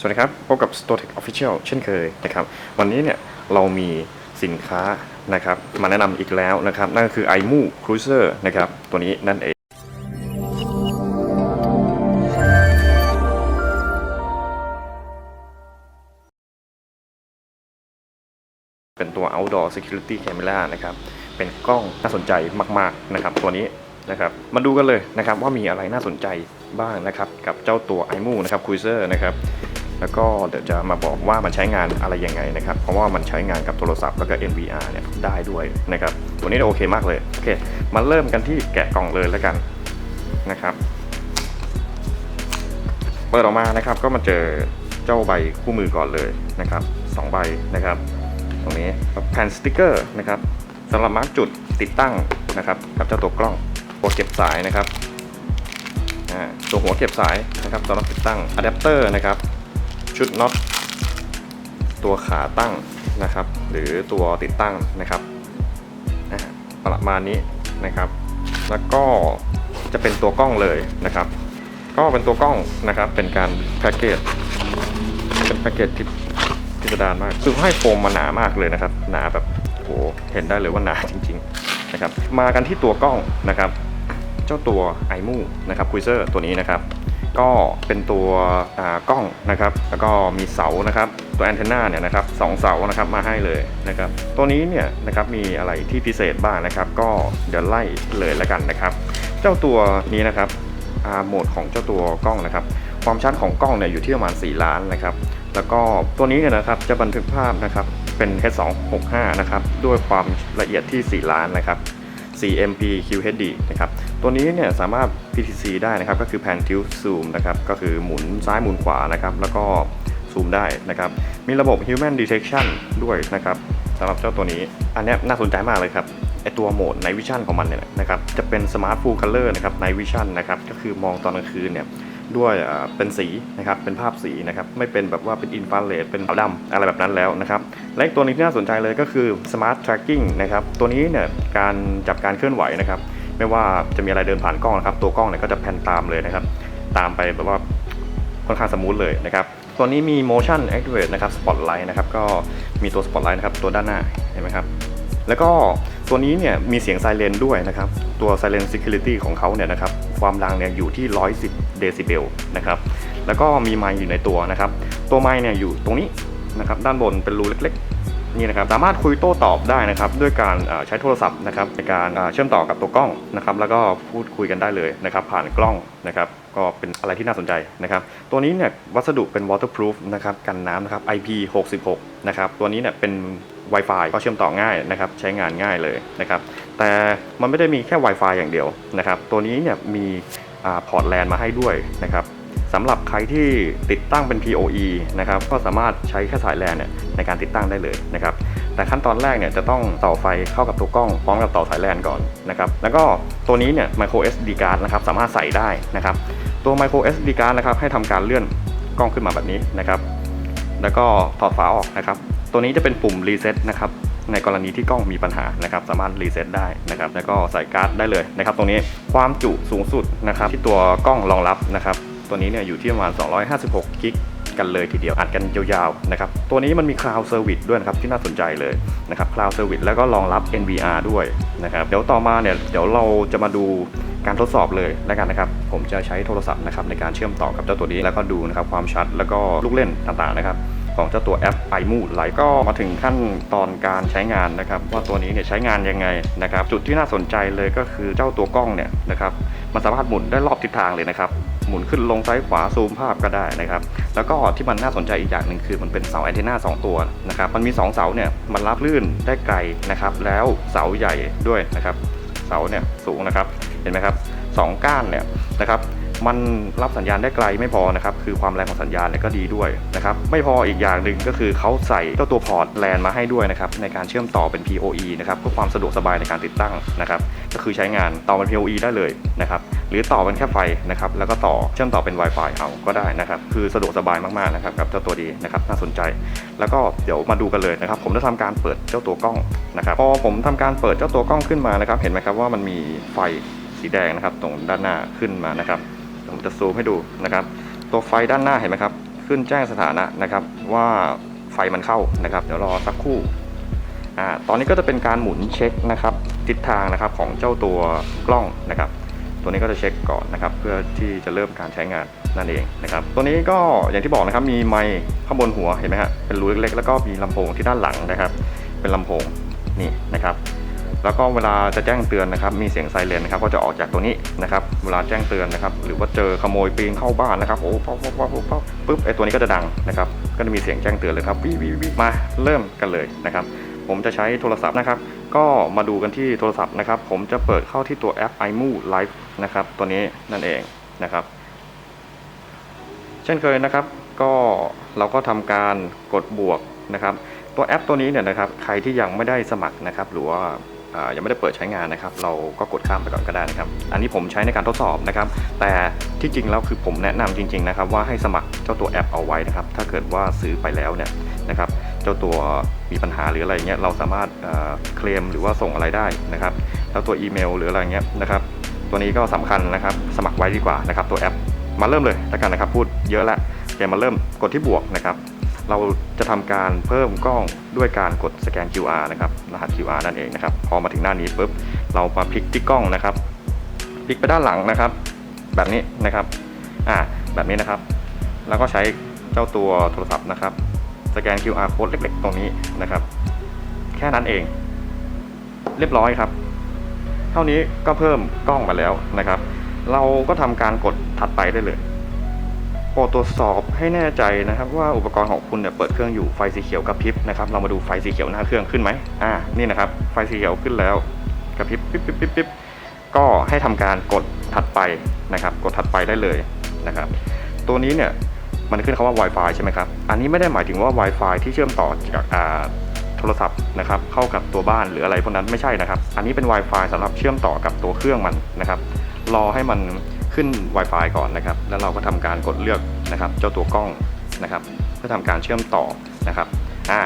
สวัสดีครับ พบกับ StoreTech Official เช่นเคยนะครับ วันนี้เนี่ยเรามีสินค้านะครับมาแนะนำอีกแล้วนะครับ นั่นก็คือ iMu Cruiser นะครับ ตัวนี้นั่นเองเป็นตัว outdoor security camera นะครับ เป็นกล้องน่าสนใจมาก ๆ นะครับ ตัวนี้นะครับ มาดูกันเลยนะครับว่ามีอะไรน่าสนใจบ้างนะครับ กับเจ้าตัว iMu นะครับ Cruiser นะครับ แล้วก็เดี๋ยวจะมาบอกว่ามันใช้งานอะไรยังไงนะครับ เพราะว่ามันใช้งานกับโทรศัพท์แล้วก็ NVR เนี่ยได้ด้วยนะครับ ตัวนี้โอเคมากเลย โอเค มาเริ่มกันที่แกะกล่องเลยแล้วกันนะครับ เปิดออกมานะครับก็มาเจอเจ้าใบคู่มือก่อนเลยนะครับสองใบนะครับ ตรงนี้แผ่นสติกเกอร์นะครับสำหรับมาร์กจุดติดตั้งนะครับกับเจ้าตัวกล้องตัวเก็บสายนะครับตัวหัวเก็บสายนะครับสำหรับติดตั้งอะแดปเตอร์นะครับ ชุดน็อตตัวขาตั้งนะครับ หรือตัวติดตั้งนะครับประมาณนี้นะครับ แล้วก็จะเป็นตัวกล้องเลยนะครับ ก็เป็นตัวกล้องนะครับเป็นการแพ็กเกจเป็นแพ็กเกจที่พิสดารมากคือให้โฟมมาหนามากเลยนะครับ หนาแบบโหเห็นได้เลยว่าหนาจริง ๆนะครับ มากันที่ตัวกล้องนะครับ เจ้าตัว iMu นะครับคุยเซอร์ตัวนี้นะครับ ก็เป็นตัวกล้องนะครับ แล้วก็มีเสานะครับตัวแอนเทนนาเนี่ยนะครับสองเสานะครับมาให้เลยนะครับ ตัวนี้เนี่ยนะครับมีอะไรที่พิเศษบ้างนะครับ ก็เดี๋ยวไล่เลยแล้วกันนะครับ เจ้าตัวนี้นะครับโหมดของเจ้าตัวกล้องนะครับ ความชัดของกล้องเนี่ยอยู่ที่ประมาณ 4 ล้านนะครับ แล้วก็ตัวนี้เนี่ยนะครับจะบันทึกภาพนะครับเป็น H265 นะครับด้วยความละเอียดที่ 4 ล้านนะครับ 4MP QHD นะครับ ตัวนี้เนี่ยสามารถ PTC ได้นะครับก็คือ Pan Tilt Zoom นะครับก็คือหมุนซ้ายหมุนขวานะครับแล้วก็ซูมได้นะครับมีระบบ Human Detection ด้วยนะครับสำหรับเจ้าตัวนี้ อันนี้น่าสนใจมากเลยครับไอตัวโหมด Night Vision ของมันเนี่ยนะครับจะเป็น Smart Full Color นะครับ Night Vision นะครับก็คือมองตอนกลางคืนเนี่ยด้วยเป็นสีนะครับเป็นภาพสีนะครับไม่เป็นแบบว่าเป็นอินฟราเรดเป็นขาวดำอะไรแบบนั้นแล้วนะครับและตัวนึงที่น่าสนใจเลยก็คือ Smart Tracking นะครับตัวนี้เนี่ยการจับการเคลื่อนไหวนะครับ ไม่ว่าจะมีอะไรเดินผ่านกล้องนะครับ ตัวกล้องเนี่ยก็จะแพนตามเลยนะครับ ตามไปแบบว่าค่อนข้างสมูทเลยนะครับ ตัวนี้มี motion activate นะครับ spotlight นะครับ ก็มีตัว spotlight นะครับ ตัวด้านหน้า เห็นไหมครับ แล้วก็ตัวนี้เนี่ยมีเสียงไซเรนด้วยนะครับ ตัว silent security ของเขาเนี่ยนะครับ ความดังเนี่ยอยู่ที่ 110 เดซิเบลนะครับ แล้วก็มีไมค์อยู่ในตัวนะครับ ตัวไมค์เนี่ยอยู่ตรงนี้นะครับ ด้านบนเป็นรูเล็กๆ นี่นะครับสามารถคุยโต้ตอบได้นะครับด้วยการใช้โทรศัพท์นะครับในการเอ่อเชื่อมต่อกับตัวกล้องนะครับแล้วก็พูดคุยกันได้เลยนะครับผ่านกล้องนะครับก็เป็นอะไรที่น่าสนใจนะครับ ตัวนี้เนี่ยวัสดุเป็น waterproof นะครับกันน้ำนะครับ IP66 นะครับตัวนี้เนี่ยเป็น Wi-Fi ก็เชื่อมต่อง่ายนะครับใช้งานง่ายเลยนะครับแต่มันไม่ได้มีแค่ Wi-Fi อย่างเดียวนะครับตัวนี้เนี่ยมีพอร์ตแลนมาให้ด้วยนะครับ สำหรับใครที่ติดตั้งเป็น PoE นะครับก็สามารถใช้แค่สายแลนเนี่ยในการติดตั้งได้เลยนะครับแต่ขั้นตอนแรกเนี่ยจะต้องต่อไฟเข้ากับตัวกล้องพร้อมกับต่อสายแลนก่อนนะครับแล้วก็ตัวนี้เนี่ย micro SD card นะครับสามารถใส่ได้นะครับตัว micro SD card นะครับให้ทำการเลื่อนกล้องขึ้นมาแบบนี้นะครับแล้วก็ถอดฝาออกนะครับตัวนี้จะเป็นปุ่มรีเซ็ตนะครับในกรณีที่กล้องมีปัญหานะครับสามารถรีเซ็ตได้นะครับแล้วก็ใส่การ์ดได้เลยนะครับตรงนี้ความจุสูงสุดนะครับที่ตัวกล้องรองรับนะครับ ตัวนี้เนี่ยอยู่ที่ประมาณ 256 กิกกันเลยทีเดียวอัดกันยาวๆนะครับตัวนี้มันมี Cloud Service ด้วยนะครับที่น่าสนใจเลยนะครับ Cloud Service แล้วก็รองรับ NVR ด้วยนะครับเดี๋ยวต่อมาเนี่ยเดี๋ยวเราจะมาดูการทดสอบเลยแล้วกันนะครับ ผมจะใช้โทรศัพท์นะครับในการเชื่อมต่อกับเจ้าตัวนี้แล้วก็ดูนะครับความชัดแล้วก็ลูกเล่นต่างๆนะครับของเจ้าตัวแอป iMo ไหลก็มาถึงขั้นตอนการใช้งานนะครับ ว่าตัวนี้เนี่ยใช้งานยังไงนะครับ จุดที่น่าสนใจเลยก็คือเจ้าตัวกล้องเนี่ยนะครับ มันสามารถหมุนได้รอบทิศทางเลยนะครับ หมุนขึ้นลงซ้ายขวาซูมภาพก็ได้นะครับ แล้วก็ที่มันน่าสนใจอีกอย่างหนึ่งคือมันเป็นเสาแอนเทนา2 ตัวนะครับ มันมี 2 เสาเนี่ยมันรับลื่นได้ไกลนะครับ แล้วเสาใหญ่ด้วยนะครับ เสาเนี่ยสูงนะครับ เห็นไหมครับสองก้านเนี่ยนะครับ มันรับสัญญาณได้ไกลไม่พอนะครับคือความแรงของสัญญาณเนี่ยก็ดีด้วยนะครับไม่พออีกอย่างหนึ่งก็คือเขาใส่เจ้าตัวพอร์ตแลนมาให้ด้วยนะครับในการเชื่อมต่อเป็น PoE นะครับเพื่อความสะดวกสบายในการติดตั้งนะครับก็คือใช้งานต่อเป็น PoE ได้เลยนะครับหรือต่อเป็นแค่ไฟนะครับแล้วก็ต่อเชื่อมต่อเป็น Wi-Fi เอาก็ได้นะครับคือสะดวกสบายมากๆนะครับกับเจ้าตัวดีนะครับน่าสนใจ แล้วก็เดี๋ยวมาดูกันเลยนะครับผมจะทำการเปิดเจ้าตัวกล้องนะครับพอผมทำการเปิดเจ้าตัวกล้องขึ้นมานะครับเห็นไหมครับว่ามันมีไฟสีแดงนะครับตรงด้านหน้าขึ้นมานะครับ ผมจะซูมให้ดูนะครับ ตัวไฟด้านหน้าเห็นไหมครับ ขึ้นแจ้งสถานะนะครับ ว่าไฟมันเข้านะครับ เดี๋ยวรอสักครู่อ่าตอนนี้ก็จะเป็นการหมุนเช็คนะครับทิศทางนะครับของเจ้าตัวกล้องนะครับ ตัวนี้ก็จะเช็คก่อนนะครับ เพื่อที่จะเริ่มการใช้งานนั่นเองนะครับ ตัวนี้ก็อย่างที่บอกนะครับ มีไมค์ข้างบนหัวเห็นไหมฮะเป็นรูเล็กๆแล้วก็มีลำโพงที่ด้านหลังนะครับ เป็นลำโพงนี่นะครับ แล้วก็เวลาจะแจ้งเตือนนะครับ มีเสียงไซเรนนะครับ ก็จะออกจากตัวนี้นะครับ เวลาแจ้งเตือนนะครับ หรือว่าเจอขโมยปีนเข้าบ้านนะครับ โอ้ป๊อปป๊อปป๊อปปุ๊บ ไอตัวนี้ก็จะดังนะครับ ก็จะมีเสียงแจ้งเตือนเลยครับวิวิวิมาเริ่มกันเลยนะครับ ผมจะใช้โทรศัพท์นะครับ ก็มาดูกันที่โทรศัพท์นะครับ ผมจะเปิดเข้าที่ตัวแอป iMo Live นะครับ ตัวนี้นั่นเองนะครับ เช่นเคยนะครับ ก็เราก็ทำการกดบวกนะครับ ตัวแอปตัวนี้เนี่ยนะครับ ใครที่ยังไม่ได้สมัครนะครับ หรือว่า ยังไม่ได้เปิดใช้งานนะครับ เราก็กดข้ามไปก่อนก็ได้นะครับ อันนี้ผมใช้ในการทดสอบนะครับ แต่ที่จริงแล้วคือผมแนะนำจริง ๆ นะครับ ว่าให้สมัครเจ้าตัวแอปเอาไว้นะครับ ถ้าเกิดว่าซื้อไปแล้วเนี่ยนะครับ เจ้าตัวมีปัญหาหรืออะไรเงี้ยเราสามารถเเคลมหรือว่าส่งอะไรได้นะครับ แล้วตัวอีเมลหรืออะไรเงี้ยนะครับ ตัวนี้ก็สำคัญนะครับ สมัครไว้ดีกว่านะครับ ตัวแอปมาเริ่มเลยแล้วกันนะครับ พูดเยอะล้วเดี๋ยวมาเริ่มกดที่บวกนะครับ เราจะทำการเพิ่มกล้องด้วยการกดสแกน QR นะครับรหัส QR นั่นเองนะครับ พอมาถึงหน้านี้ปุ๊บเรามาพลิกที่กล้องนะครับพลิกไปด้านหลังนะครับ แบบนี้นะครับอ่าแบบนี้นะครับ แล้วก็ใช้เจ้าตัวโทรศัพท์นะครับ สแกน QR code เล็กๆ ตรงนี้นะครับ แค่นั้นเอง เรียบร้อยครับ เท่านี้ก็เพิ่มกล้องมาแล้วนะครับ เราก็ทำการกดถัดไปได้เลย โปรตรวจสอบให้แน่ใจนะครับว่าอุปกรณ์ของคุณเนี่ยเปิดเครื่องอยู่ไฟสีเขียวกระพริบนะครับเรามาดูไฟสีเขียวหน้าเครื่องขึ้นไหมอ่านี่นะครับไฟสีเขียวขึ้นแล้วกระพริบปิ๊บปิ๊บปิ๊บปิ๊บก็ให้ทำการกดถัดไปนะครับ กดถัดไปได้เลยนะครับ ตัวนี้เนี่ยมันขึ้นคำว่า Wi-Fi ใช่ไหมครับ อันนี้ไม่ได้หมายถึงว่า Wi-Fi ที่เชื่อมต่อจากอ่าโทรศัพท์นะครับเข้ากับตัวบ้านหรืออะไรพวกนั้นไม่ใช่นะครับ อันนี้เป็น Wi-Fi สำหรับเชื่อมต่อกับตัวเครื่องมันนะครับ รอให้มัน ขึ้น Wi-Fi ก่อนนะครับ แล้วเราก็ทำการกดเลือกนะครับ เจ้าตัวกล้องนะครับ เพื่อทำการเชื่อมต่อนะครับอ่า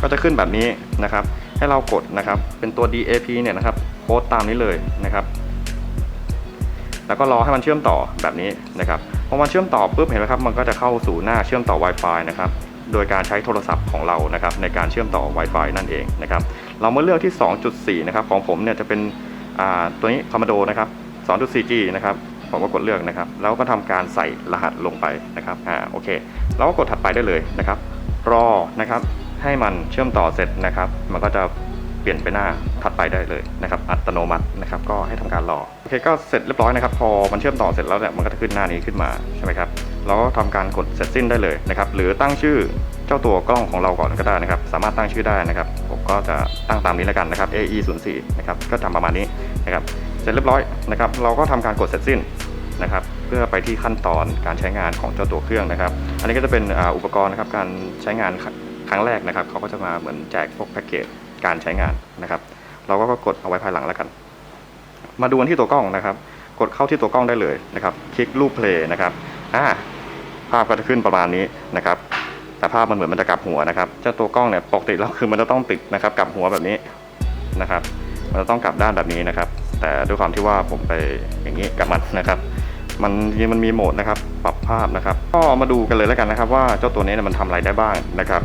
ก็จะขึ้นแบบนี้นะครับ ให้เรากดนะครับ เป็นตัว DAP เนี่ยนะครับโค้ดตามนี้เลยนะครับ แล้วก็รอให้มันเชื่อมต่อแบบนี้นะครับพอมันเชื่อมต่อปุ๊บเห็นไหมครับ มันก็จะเข้าสู่หน้าเชื่อมต่อ Wi-Fi นะครับโดยการใช้โทรศัพท์ของเรานะครับในการเชื่อมต่อ Wi-Fi นั่นเองนะครับ เรามาเลือกที่ 2.4 นะครับของผมเนี่ยจะเป็นอ่าตัวนี้คอมมานโดนะครับ 2.4G นะครับ ผมก็กดเลือกนะครับแล้วก็ทำการใส่รหัสลงไปนะครับอ่าโอเคเราก็กดถัดไปได้เลยนะครับ รอนะครับให้มันเชื่อมต่อเสร็จนะครับ มันก็จะเปลี่ยนไปหน้าถัดไปได้เลยนะครับ อัตโนมัตินะครับ ก็ให้ทำการรอโอเคก็เสร็จเรียบร้อยนะครับ พอมันเชื่อมต่อเสร็จแล้วเนี่ยมันก็จะขึ้นหน้านี้ขึ้นมาใช่ไหมครับเราก็ทำการกดเสร็จสิ้นได้เลยนะครับ หรือตั้งชื่อเจ้าตัวกล้องของเราก่อนก็ได้นะครับ สามารถตั้งชื่อได้นะครับ ผมก็จะตั้งตามนี้แล้วกันนะครับ AE 0 4 นะครับก็ทำประมาณนี้นะครับ สร็จเรียบร้อยนะครับ เราก็ทำการกดเสร็จสิ้นนะครับ เพื่อไปที่ขั้นตอนการใช้งานของเจ้าตัวเครื่องนะครับ อันนี้ก็จะเป็นอุปกรณ์นะครับการใช้งานครั้งแรกนะครับเขาก็จะมาเหมือนแจกพวกแพ็กเกจการใช้งานนะครับ เราก็กดเอาไว้ภายหลังแล้วกัน มาดูกันที่ตัวกล้องนะครับ กดเข้าที่ตัวกล้องได้เลยนะครับ คลิกรูปเพลย์นะครับอ่าภาพก็จะขึ้นประมาณนี้นะครับแต่ภาพมันเหมือนมันจะกลับหัวนะครับ เจ้าตัวกล้องเนี่ยปกติแล้วคือมันจะต้องติดนะครับกลับหัวแบบนี้นะครับ มันจะต้องกลับด้านแบบนี้นะครับ แต่ด้วยความที่ว่าผมไปอย่างนี้กับมันนะครับ มันมันมีโหมดนะครับ ปรับภาพนะครับ ก็มาดูกันเลยแล้วกันนะครับ ว่าเจ้าตัวนี้มันทำอะไรได้บ้างนะครับ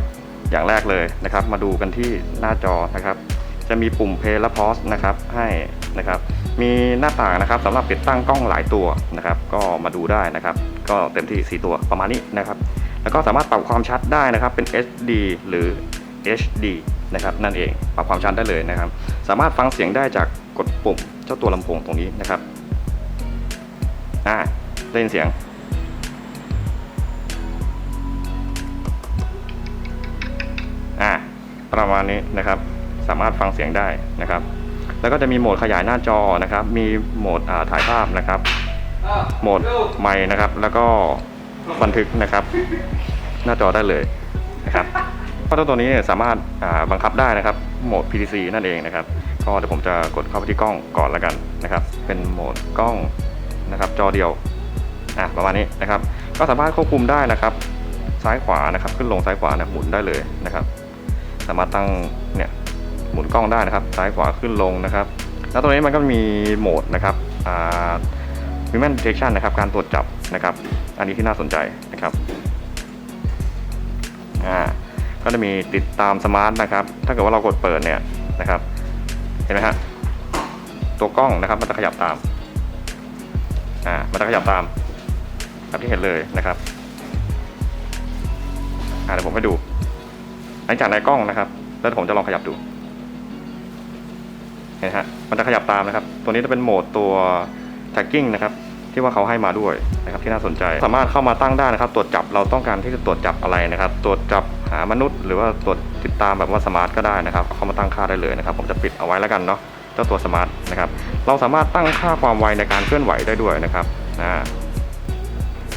อย่างแรกเลยนะครับ มาดูกันที่หน้าจอนะครับ จะมีปุ่ม Play และ Pause นะครับให้นะครับ มีหน้าต่างนะครับสำหรับติดตั้งกล้องหลายตัวนะครับ ก็มาดูได้นะครับ ก็เต็มที่ 4 ตัวประมาณนี้นะครับ แล้วก็สามารถปรับความชัดได้นะครับเป็น HD หรือ HD นะครับนั่นเองปรับความชัดได้เลยนะครับ สามารถฟังเสียงได้จาก กดปุ่มเจ้าตัวลำโพงตรงนี้นะครับอ่าได้ยินเสียง อ่าประมาณนี้นะครับ สามารถฟังเสียงได้นะครับ แล้วก็จะมีโหมดขยายหน้าจอนะครับ มีโหมดถ่ายภาพนะครับ โหมดไมค์นะครับ แล้วก็บันทึกนะครับ หน้าจอได้เลยนะครับก็ตัวนี้สามารถาบังคับได้นะครับ โหมด PTC นั่นเองนะครับ ก็เดี๋ยวผมจะกดเข้าไปที่กล้องก่อนแล้วกันนะครับ เป็นโหมดกล้องนะครับ จอเดียวอะประมาณนี้นะครับ ก็สามารถควบคุมได้นะครับ ซ้ายขวานะครับ ขึ้นลงซ้ายขวาเนี่ยหมุนได้เลยนะครับ สามารถตั้งเนี่ยหมุนกล้องได้นะครับ ซ้ายขวาขึ้นลงนะครับ แล้วตัวนี้มันก็มีโหมดนะครับอ่า human detection นะครับ การตรวจจับนะครับ อันนี้ที่น่าสนใจนะครับอ่าก็จะมีติดตามสมาร์ทนะครับ ถ้าเกิดว่าเรากดเปิดเนี่ยนะครับ เห็นไหมฮะตัวกล้องนะครับ มันจะขยับตามอ่ามันจะขยับตามแบบที่เห็นเลยนะครับอ่าเดี๋ยวผมให้ดูหลังจากในกล้องนะครับ แล้วผมจะลองขยับดูเห็นไหมฮะมันจะขยับตามนะครับ ตัวนี้จะเป็นโหมดตัว tracking นะครับ ที่ว่าเขาให้มาด้วยนะครับที่น่าสนใจ สามารถเข้ามาตั้งได้นะครับ ตรวจจับเราต้องการที่จะตรวจจับอะไรนะครับ ตรวจจับหามนุษย์ หรือว่าตรวจติดตามแบบว่าสมาร์ทก็ได้นะครับ เข้ามาตั้งค่าได้เลยนะครับ ผมจะปิดเอาไว้แล้วกันเนาะเจ้าตัวสมาร์ทนะครับ เราสามารถตั้งค่าความไวในการเคลื่อนไหวได้ด้วยนะครับอ่า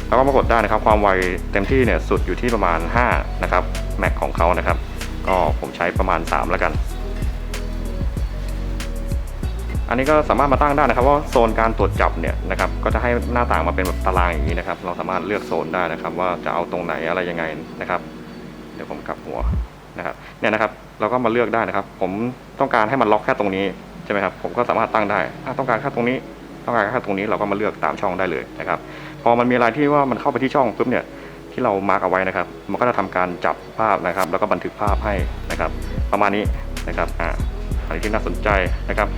แล้วก็มากดได้นะครับ ความไวเต็มที่เนี่ยสุดอยู่ที่ประมาณ5นะครับแม็กของเขานะครับ ก็ผมใช้ประมาณ 3 แล้วกัน อันนี้ก็สามารถมาตั้งได้นะครับว่าโซนการตรวจจับเนี่ยนะครับก็จะให้หน้าต่างมาเป็นแบบตารางอย่างนี้นะครับ เราสามารถเลือกโซนได้นะครับ ว่าจะเอาตรงไหนอะไรยังไงนะครับ เดี๋ยวผมกลับหัวนะครับเนี่ยนะครับเราก็มาเลือกได้นะครับ ผมต้องการให้มันล็อกแค่ตรงนี้ใช่ไหมครับผมก็สามารถตั้งได้ถ้าต้องการแค่ตรงนี้ต้องการแค่ตรงนี้เราก็มาเลือกตามช่องได้เลยนะครับ พอมันมีอะไรที่ว่ามันเข้าไปที่ช่องปุ๊บเนี่ยที่เรามาร์กเอาไว้นะครับ มันก็จะทำการจับภาพนะครับ แล้วก็บันทึกภาพให้นะครับ ประมาณนี้นะครับอ่าอะไรที่น่าสนใจนะครับ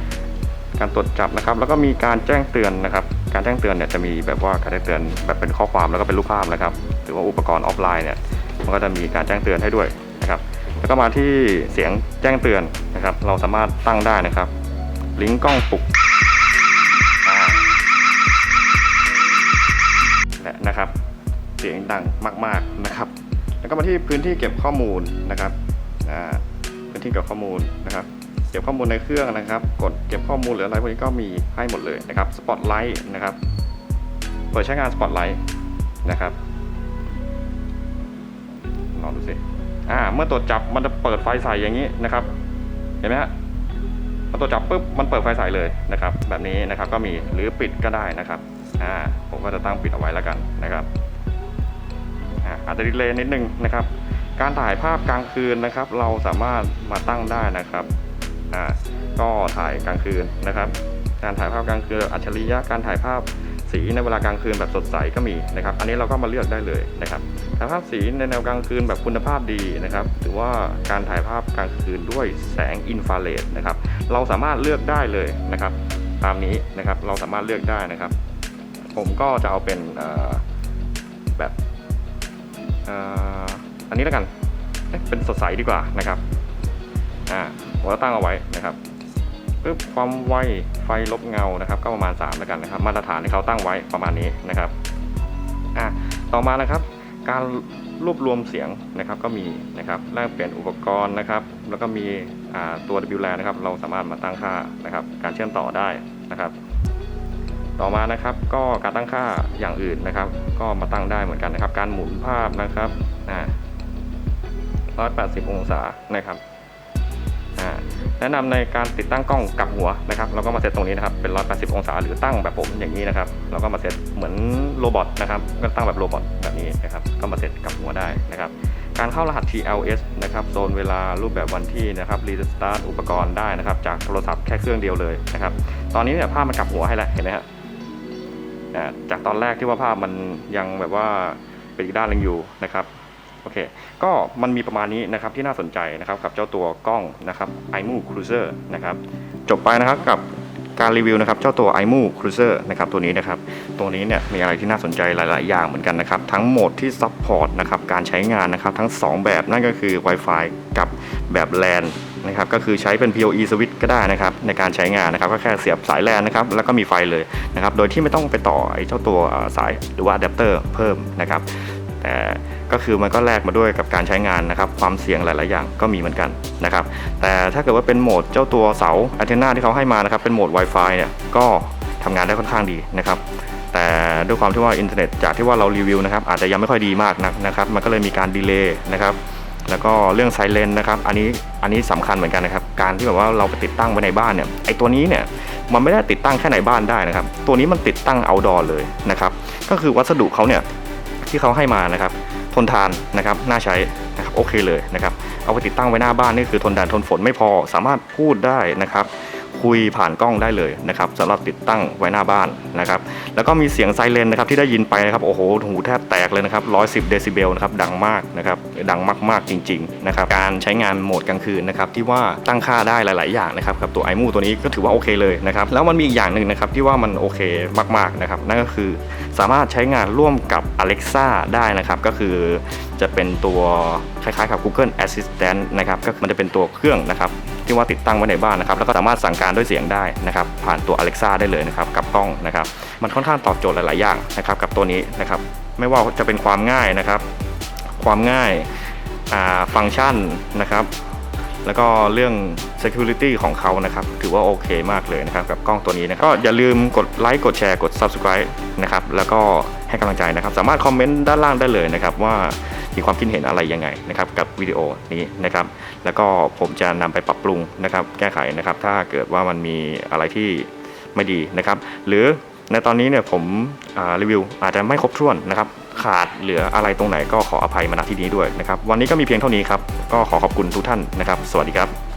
การตรวจจับนะครับ แล้วก็มีการแจ้งเตือนนะครับ การแจ้งเตือนเนี่ยจะมีแบบว่าการแจ้งเตือนแบบเป็นข้อความแล้วก็เป็นรูปภาพนะครับ หรือว่าอุปกรณ์ออฟไลน์เนี่ยมันก็จะมีการแจ้งเตือนให้ด้วยนะครับ แล้วก็มาที่เสียงแจ้งเตือนนะครับ เราสามารถตั้งได้นะครับ ลิงก์กล้องปลุกและนะครับเสียงดังมาก ๆนะครับ แล้วก็มาที่พื้นที่เก็บข้อมูลนะครับพื้นที่เก็บข้อมูลนะครับ เก็บข้อมูลในเครื่องนะครับ กดเก็บข้อมูลหรืออะไรพวกนี้ก็มีให้หมดเลยนะครับ Spotlight นะครับเปิดใช้งาน Spotlight นะครับลองดูสิอ่าเมื่อตรวจจับมันจะเปิดไฟใส่อย่างนี้นะครับ เห็นไหมฮะพอตรวจจับปุ๊บมันเปิดไฟใส่เลยนะครับ แบบนี้นะครับก็มีหรือปิดก็ได้นะครับอ่าผมก็จะตั้งปิดเอาไว้แล้วกันนะครับอ่าอาจจะดีเลย์นิดนึงนะครับ การถ่ายภาพกลางคืนนะครับ เราสามารถมาตั้งได้นะครับ อ่าก็ถ่ายกลางคืนนะครับ การถ่ายภาพกลางคืนอัจฉริยะการถ่ายภาพสีในเวลากลางคืนแบบสดใสก็มีนะครับ อันนี้เราก็มาเลือกได้เลยนะครับถ่ายภาพสีในแนวกลางคืนแบบคุณภาพดีนะครับ หรือว่าการถ่ายภาพกลางคืนด้วยแสงอินฟราเรดนะครับ เราสามารถเลือกได้เลยนะครับ ตามนี้นะครับเราสามารถเลือกได้นะครับ ผมก็จะเอาเป็นแบบอันนี้แล้วกันเอ๊ะเป็นสดใสดีกว่านะครับอ่า ผมก็ตั้งเอาไว้นะครับปึ๊บความไวไฟลบเงานะครับ ก็ประมาณ3แล้วกันนะครับ มาตรฐานที่เขาตั้งไว้ประมาณนี้นะครับอ่าต่อมานะครับ การรวบรวมเสียงนะครับก็มีนะครับแลกเปลี่ยนอุปกรณ์นะครับ แล้วก็มีตัว WLAN นะครับ เราสามารถมาตั้งค่านะครับ การเชื่อมต่อได้นะครับ ต่อมานะครับก็การตั้งค่าอย่างอื่นนะครับ ก็มาตั้งได้เหมือนกันนะครับ การหมุนภาพนะครับอ่า180 องศานะครับ แนะนำในการติดตั้งกล้องกลับหัวนะครับเราก็มาเซตตรงนี้นะครับเป็น 180 องศาหรือตั้งแบบผมอย่างนี้นะครับเราก็มาเซตเหมือนโรบอทนะครับก็ตั้งแบบโรบอทแบบนี้นะครับก็มาเซตกลับหัวได้นะครับการเข้ารหัส TLS นะครับโซนเวลารูปแบบวันที่นะครับรีสตาร์ทอุปกรณ์ได้นะครับจากโทรศัพท์แค่เครื่องเดียวเลยนะครับตอนนี้เนี่ยภาพมันกลับหัวให้แล้วเห็นไหมฮะอ่าจากตอนแรกที่ว่าภาพมันยังแบบว่าเป็นอีกด้านหนึงอยู่นะครับ อเค ก็มันมีประมาณนี้นะครับที่น่าสนใจนะครับกับเจ้าตัวกล้องนะครับ iMu Cruiser นะครับ จบไปนะครับกับการรีวิวนะครับเจ้าตัว iMu Cruiser นะครับตัวนี้นะครับตัวนี้เนี่ยมีอะไรที่น่าสนใจหลาย ๆ อย่างเหมือนกันนะครับ ทั้งโหมดที่ซัพพอร์ตนะครับการใช้งานนะครับทั้ง 2 แบบนั่นก็คือ Wi-Fi กับแบบ LAN นะครับก็คือใช้เป็น PoE switch ก็ได้นะครับในการใช้งานนะครับก็แค่เสียบสาย LAN นะครับแล้วก็มีไฟเลยนะครับโดยที่ไม่ต้องไปต่อไอ้เจ้าตัวสายหรือว่าอะแดปเตอร์เพิ่มนะครับแต่ ก็คือมันก็แลกมาด้วยกับการใช้งานนะครับความเสี่ยงหลาย ๆ อย่างก็มีเหมือนกันนะครับแต่ถ้าเกิดว่าเป็นโหมดเจ้าตัวเสาอันเทนาที่เขาให้มานะครับเป็นโหมด Wi-Fi เนี่ยก็ทำงานได้ค่อนข้างดีนะครับแต่ด้วยความที่ว่าอินเทอร์เน็ตจากที่ว่าเรารีวิวนะครับอาจจะยังไม่ค่อยดีมากนักนะครับมันก็เลยมีการดีเลย์นะครับแล้วก็เรื่องไซเลนนะครับอันนี้อันนี้สำคัญเหมือนกันนะครับการที่แบบว่าเราไปติดตั้งไว้ในบ้านเนี่ยไอตัวนี้เนี่ยมันไม่ได้ติดตั้งแค่ในบ้านได้นะครับ ตัวนี้มันติดตั้ง outdoor เลยนะครับก็คือวัสดุเขาเนี่ยที่เขาให้มานะครับ นทานนะครับน่าใช้นะครับโอเคเลยนะครับเอาไปติดตั้งไว้หน้าบ้านนี่คือทนแดดทนฝนไม่พอสามารถพูดได้นะครับ คุยผ่านกล้องได้เลยนะครับสำหรับติดตั้งไว้หน้าบ้านนะครับแล้วก็มีเสียงไซเรนนะครับที่ได้ยินไปนะครับโอ้โหหูแทบแตกเลยนะครับ110เดซิเบลนะครับดังมากนะครับดังมากๆจริงๆนะครับการใช้งานโหมดกลางคืนนะครับที่ว่าตั้งค่าได้หลาย ๆ อย่างนะครับกับตัว iMove ตัวนี้ก็ถือว่าโอเคเลยนะครับแล้วมันมีอีกอย่างหนึ่งนะครับที่ว่ามันโอเคมากๆนะครับนั่นก็คือสามารถใช้งานร่วมกับ Alexa ได้นะครับก็คือจะเป็นตัวคล้ายๆกับ Google Assistant นะครับก็มันจะเป็นตัวเครื่องนะครับ ที่ว่าติดตั้งไว้ในบ้านนะครับแล้วก็สามารถสั่งการด้วยเสียงได้นะครับผ่านตัว Alexa ได้เลยนะครับกับกล้องนะครับมันค่อนข้างตอบโจทย์หลาย ๆ อย่างนะครับกับตัวนี้นะครับไม่ว่าจะเป็นความง่ายนะครับ ความง่ายาฟังก์ชันนะครับแล้วก็เรื่อง security ของเขานะครับ ถือว่าโอเคมากเลยนะครับ กับกล้องตัวนี้นะครับก็อย่าลืมกดไลค์กดแชร์กด subscribe นะครับ แล้วก็ให้กำลังใจนะครับ สามารถคอมเมนต์ด้านล่างได้เลยนะครับว่า มีความคิดเห็นอะไรยังไงนะครับกับวิดีโอนี้นะครับ แล้วก็ผมจะนำไปปรับปรุงนะครับ แก้ไขนะครับ ถ้าเกิดว่ามันมีอะไรที่ไม่ดีนะครับ หรือในตอนนี้เนี่ยผมรีวิวอาจจะไม่ครบถ้วนนะครับขาดเหลืออะไรตรงไหนก็ขออภัยมาณที่นี้ด้วยนะครับ วันนี้ก็มีเพียงเท่านี้ครับ ก็ขอขอบคุณทุกท่านนะครับ สวัสดีครับ